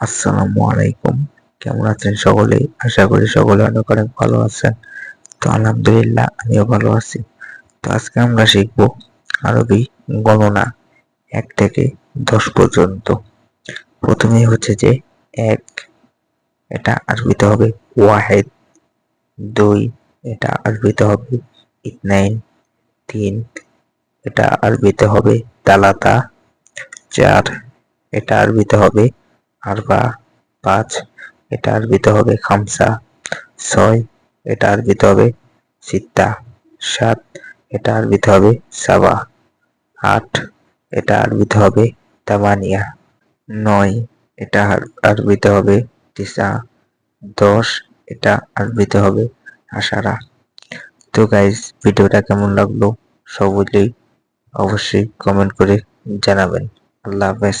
আসসালামু আলাইকুম। কেমন আছেন সকলে? আশা করি সকলে অনেক অনেক ভালো আছেন। তো আলহামদুলিল্লাহ, আমিও ভালো আছি। তো আজকে আমরা শিখব আরবি গণনা এক থেকে দশ পর্যন্ত। প্রথমেই হচ্ছে যে এক, এটা আরবিতে হবে ওয়াহেদ। দুই, এটা আরবিতে হবে ইতনাইন। তিন, এটা আরবিতে হবে তালাতা। চার, এটা আরবিতে হবে আরবা পাঁচ, এটা আরবিতে হবে খামসা। ছয়, এটা আরবিতে হবে সিত্তা। সাত, এটা আরবিতে হবে সাবা। আট, এটা আরবিতে হবে তামানিয়া। নয়, এটা আরবিতে হবে তিসা। দশ, এটা আরবিতে হবে আশারা। তো গাইজ ভিডিওটা কেমন লাগল? সকলেই অবশ্যই কমেন্ট করে জানাবেন। আল্লাহ হাফেজ।